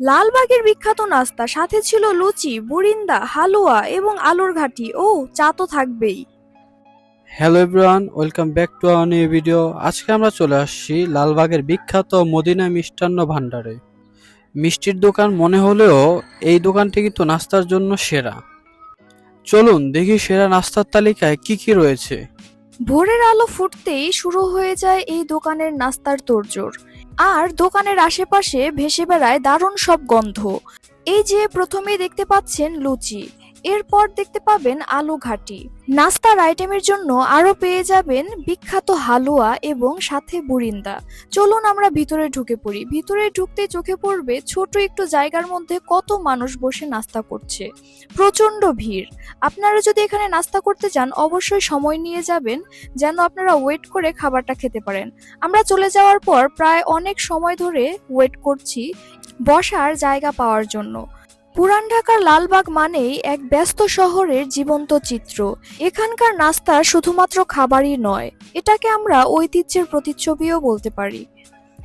লালবাগের বিখ্যাত নাস্তা সাথে ছিল লুচি বুরিন্দা হালুয়া এবং আলুর ঘাটি। ও চা তো থাকবেই। Hello everyone welcome back to our new video আজকে আমরা চলে আসছি লালবাগের বিখ্যাত মদিনা মিষ্টান্ন ভাণ্ডারে। মিষ্টির দোকান মনে হলেও এই দোকানটি কিন্তু নাস্তার জন্য সেরা। চলুন দেখি সেরা নাস্তার তালিকায় কি কি রয়েছে। ভোরের আলো ফুটতেই শুরু হয়ে যায় এই দোকানের নাস্তার তোড়জোড়। আর দোকানের আশেপাশে ভেসে বেড়ায় দারুণ সব গন্ধ। এই যে প্রথমেই দেখতে পাচ্ছেন লুচি। এরপর দেখতে পাবেন আলু ঘাটি। নাস্তার আইটেমের জন্য আরও পেয়ে যাবেন বিখ্যাত হালুয়া এবং সাথে বুরিন্দা। চলুন আমরা ভিতরে ঢুকে পড়ি। ভিতরে ঢুকতে চোখে পড়বে ছোট একটু জায়গার মধ্যে কত মানুষ বসে নাস্তা করছে। প্রচণ্ড ভিড়। আপনারা যদি এখানে নাস্তা করতে চান, অবশ্যই সময় নিয়ে যাবেন যেন আপনারা ওয়েট করে খাবারটা খেতে পারেন। আমরা চলে যাওয়ার পর প্রায় অনেক সময় ধরে ওয়েট করছি বসার জায়গা পাওয়ার জন্য। পুরান ঢাকার লালবাগ মানেই এক ব্যস্ত শহরের জীবন্ত চিত্র। এখানকার নাস্তা শুধুমাত্র খাবারই নয়, এটাকে আমরা ঐতিহ্যের প্রতিচ্ছবিও বলতে পারি।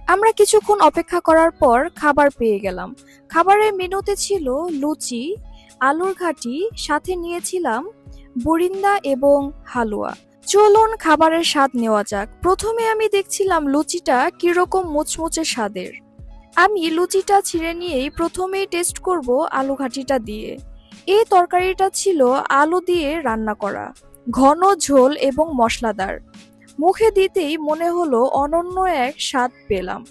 আমরা কিছুক্ষণ অপেক্ষা করার পর খাবার পেয়ে গেলাম। খাবারের মেনুতে ছিল লুচি, আলুর ঘাটি, সাথে নিয়েছিলাম বরিন্দা এবং হালুয়া। চলুন খাবারের স্বাদ নেওয়া যাক। প্রথমে আমি দেখছিলাম লুচিটা কীরকম মুচমুচে স্বাদের। আমি লুচিটা ছিঁড়ে নিয়েই প্রথমেই টেস্ট করব আলু ঘাটিটা দিয়ে। এই তরকারিটা ছিল আলু দিয়ে রান্না করা, ঘন ঝোল এবং মশলাদার। মুখে দিতেই মনে হলো অনন্য এক স্বাদ পেলাম।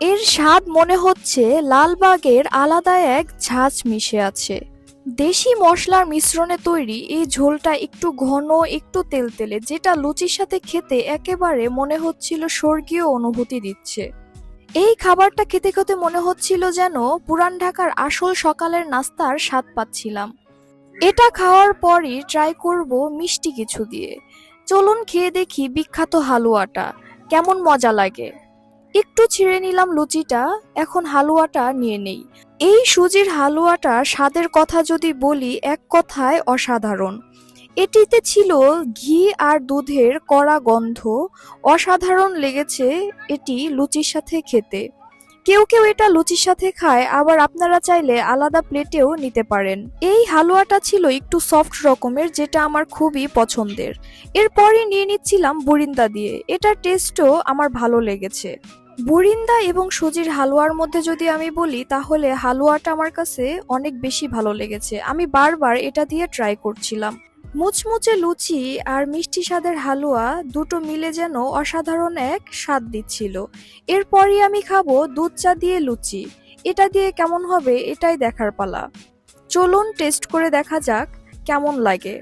এর স্বাদ মনে হচ্ছে লালবাগের আলাদা এক ঝাঁঝ মিশে আছে। দেশি মশলার মিশ্রণে তৈরি এই ঝোলটা একটু ঘন, একটু তেলতেলে, যেটা লুচির সাথে খেতে একেবারে মনে হচ্ছিল স্বর্গীয় অনুভূতি দিচ্ছে। এই খাবারটা খেতে খেতে মনে হচ্ছিল যেন পুরান ঢাকার আসল সকালের নাস্তার স্বাদ পাচ্ছিলাম। এটা খাওয়ার পরই ট্রাই করব মিষ্টি কিছু দিয়ে। চলুন খেয়ে দেখি বিখ্যাত হালুয়াটা, কেমন মজা লাগে। একটু ছিঁড়ে নিলাম লুচিটা, এখন হালুয়াটা নিয়ে নেই। এই সুজির হালুয়াটা স্বাদের কথা যদি বলি, এক কথায় অসাধারণ। এটিতে ছিল ঘি আর দুধের কড়া গন্ধ। অসাধারণ লেগেছে এটি লুচির সাথে খেতে। কেউ কেউ এটা লুচির সাথে খায়, আবার আপনারা চাইলে আলাদা প্লেটেও নিতে পারেন। এই হালুয়াটা ছিল একটু সফট রকমের, যেটা আমার খুবই পছন্দের। এরপরই নিয়ে নিচ্ছিলাম বুরিন্দা দিয়ে। এটার টেস্টও আমার ভালো লেগেছে। বুরিন্দা এবং সুজির হালুয়ার মধ্যে যদি আমি বলি, তাহলে হালুয়াটা আমার কাছে অনেক বেশি ভালো লেগেছে। আমি বারবার এটা দিয়ে ট্রাই করছিলাম। মুচমুচে লুচি আর মিষ্টি স্বাদের হালুয়া দুটো মিলে যেন অসাধারণ এক স্বাদ দিচ্ছিল। এরপরই আমি খাব দুধ চা দিয়ে লুচি। এটা দিয়ে কেমন হবে এটাই দেখার পালা। চলুন টেস্ট করে দেখা যাক কেমন লাগে।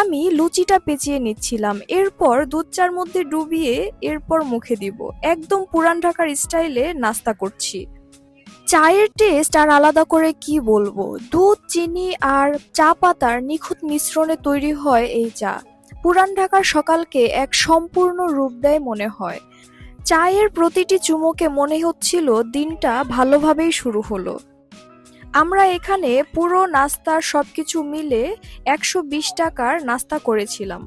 আমি লুচিটা পেঁচিয়ে নিচ্ছিলাম। এরপর দুধ চার মধ্যে ডুবিয়ে এরপর মুখে দিব। একদম পুরান ঢাকার স্টাইলে নাস্তা করছি। চায়ের টেস্ট আর আলাদা করে কি বলব? দুধ, চিনি আর চা পাতার নিখুঁত মিশ্রণে তৈরি হয় এই চা। পুরান ঢাকার সকালকে এক সম্পূর্ণ রূপ দেয় মনে হয়। চায়ের প্রতিটি চুমুকে মনে হচ্ছিল দিনটা ভালোভাবেই শুরু হলো। আমরা এখানে পুরো নাস্তার সবকিছু মিলে একশো বিশ টাকার নাস্তা করেছিলাম।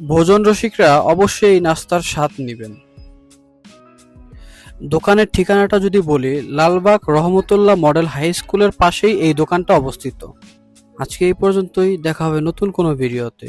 ভোজন রসিকরা অবশ্যই নাস্তার স্বাদ নেবেন। দোকানের ঠিকানাটা যদি বলি, লালবাগ রহমতুল্লাহ মডেল হাই স্কুলের পাশেই এই দোকানটা অবস্থিত। আজকে এই পর্যন্তই, দেখা হবে নতুন কোনো ভিডিওতে।